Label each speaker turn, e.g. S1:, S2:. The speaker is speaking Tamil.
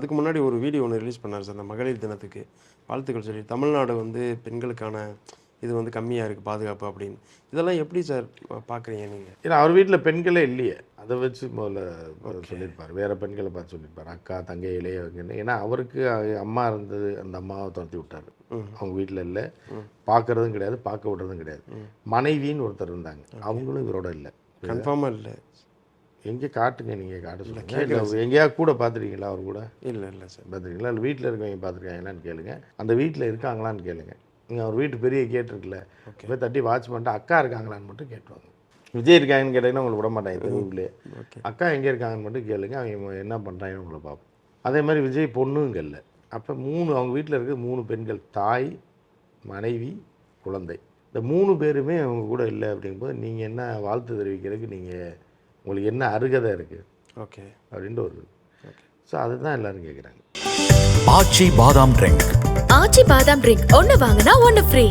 S1: அதுக்கு முன்னாடி ஒரு வீடியோ ஒன்று ரிலீஸ் பண்ணார் சார் இந்த மகளிர் தினத்துக்கு. வாழ்த்துக்கள் சொல்லி தமிழ்நாடு வந்து பெண்களுக்கான இது வந்து கம்மியாக இருக்குது பாதுகாப்பு அப்படின்னு. இதெல்லாம் எப்படி சார் பார்க்குறீங்க நீங்கள்
S2: ஏன்னா அவர் வீட்டில் பெண்களே இல்லையே. அதை வச்சு முதல்ல சொல்லியிருப்பார். வேற பெண்களை பார்த்து சொல்லியிருப்பார். அக்கா தங்கை இளையவங்கன்னு ஏன்னா அவருக்கு அம்மா இருந்தது அந்த அம்மாவை துரத்தி விட்டார். அவங்க வீட்டில் இல்லை. பார்க்கறதும் கிடையாது பார்க்க விடுறதும் கிடையாது. மனைவின்னு ஒருத்தர் இருந்தாங்க. அவங்களும் இவரோட இல்லை.
S1: கன்ஃபார்மாக இல்லை.
S2: எங்கே காட்டுங்க நீங்கள் காட்ட சொல்லுங்க. இல்லை எங்கேயாவது கூட பார்த்துருக்கீங்களா அவர் கூட?
S1: இல்லை இல்லை சார்.
S2: பார்த்துருக்கீங்களா? இல்லை வீட்டில் இருக்கவங்க பார்த்துருக்காங்களான்னு கேளுங்க. அந்த வீட்டில் இருக்காங்களான்னு கேளுங்க. நீங்கள் அவர் வீட்டு பெரிய கேட் இருக்குல்ல போய் தட்டி வாட்ச் பண்ணிட்டு அக்கா இருக்காங்களான்னு மட்டும் கேட்டுவாங்க விஜய் இருக்காங்கன்னு கேட்டிங்கன்னா உங்களுக்கு விட மாட்டாங்க தெருவுக்குள்ளே அக்கா எங்கே இருக்காங்கன்னு மட்டும் கேளுங்க அவங்க என்ன பண்ணுறாங்கன்னு உங்களை பார்ப்போம். அதே மாதிரி விஜய் பொண்ணுங்க இல்லை. அப்போ மூணு அவங்க வீட்டில் இருக்க மூணு பெண்கள் தாய் மனைவி குழந்தை. இந்த மூணு பேருமே அவங்க கூட இல்லை அப்படிங்கும்போது நீங்கள் என்ன வாழ்த்து தெரிவிக்கிறதுக்கு நீங்கள் உங்களுக்கு என்ன அருகதை இருக்குது
S1: ஓகே.
S2: அப்படின்ட்டு ஒரு ஸோ அதுதான் எல்லாரும் கேட்குறாங்க
S3: ஆச்சி பாதாம் ட்ரிங்க்
S4: ஆச்சி பாதாம் ட்ரிங்க் ஒன்னு வாங்கினா ஒன்னு ஃப்ரீ